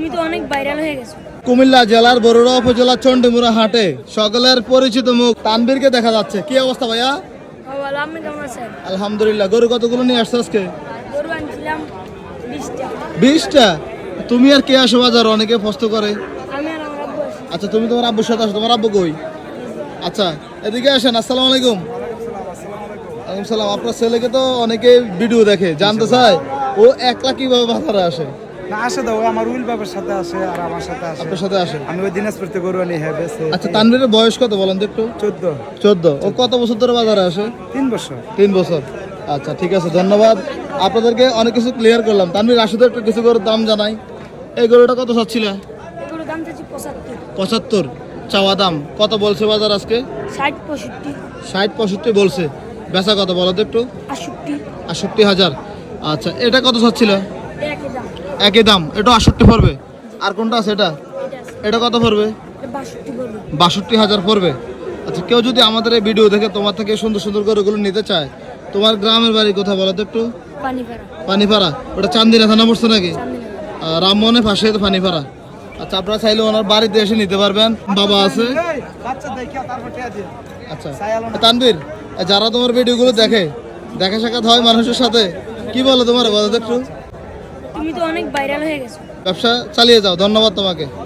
তুমি তো অনেক ভাইরাল হয়ে গেছো। কুমিল্লা জেলার বরুড়া উপজেলার চন্ডিমুড়া হাটে সকলের পরিচিত মুখ তানবীরকে দেখা যাচ্ছে। কি অবস্থা ভাইয়া? আলহামদুলিল্লাহ গরু কতগুলো নিয়ে আসছো আজকে? বিশটা। তুমি আর কে আসো বাজার? অনেকে প্রশ্ন করে। আচ্ছা তুমি তোমার আব্বুর সাথে আসো। তোমার আব্বু কই? আচ্ছা এদিকে আসেন। আসসালামু আলাইকুম। ওয়ালাইকুম সালাম। আপনার ছেলেকে তো অনেকে ভিডিও দেখে। জানতে চায় ও একলা কীভাবে বাজারে আসে? না আসে ওই আমার উইল বাবার সাথে আসে আর আমার সাথে আসে। আপনার সাথে আসে? আমি ওই দিনাজপুর থেকে গরু আনি হ্যাঁ আচ্ছা তানভীরের বয়স কত বলেন তো একটু? চোদ্দ। চোদ্দ। ও কত বছর ধরে বাজারে আসে? তিন বছর। তিন বছর। আচ্ছা ঠিক আছে ধন্যবাদ। আপনাদেরকে অনেক কিছু ক্লিয়ার করলাম। তানভীর আসলে একটু কিছু গরুর দাম জানাই। এই গরুটা কত চাচ্ছিল? পঁচাত্তর। চাওয়া দাম। কত বলছে বাজার আজকে? ষাট পঁয়ষট্টি। ষাট পঁয়ষট্টি বলছে। বেচা কত বলো তো একটু? আটষট্টি হাজার। আচ্ছা এটা কত চাচ্ছিল? একই দাম। এটা আটষট্টি পড়বে। আর কোনটা আছে এটা? এটা কত পড়বে? বাষট্টি হাজার পড়বে। আচ্ছা কেউ যদি আমাদের এই ভিডিও দেখে তোমার থেকে সুন্দর সুন্দর করে ওগুলো নিতে চায় তোমার গ্রামের বাড়ি কোথায় বলো তো একটু। পানিপাড়া। ওটা চান্দিনা থানা পড়ছে নাকি? রামমোহনের পাশে তো পানিপাড়া। আচ্ছা আপনারা চাইলে ওনার বাড়িতে এসে নিতে পারবেন। বাবা আছে। আচ্ছা তানবীর যারা তোমার ভিডিওগুলো দেখে দেখা সাক্ষাৎ হয় মানুষের সাথে। কি বলো তোমার বলো তো একটু। তুমি তো অনেক ভাইরাল হয়ে গেছো। ব্যবসা চালিয়ে যাও ধন্যবাদ তোমাকে।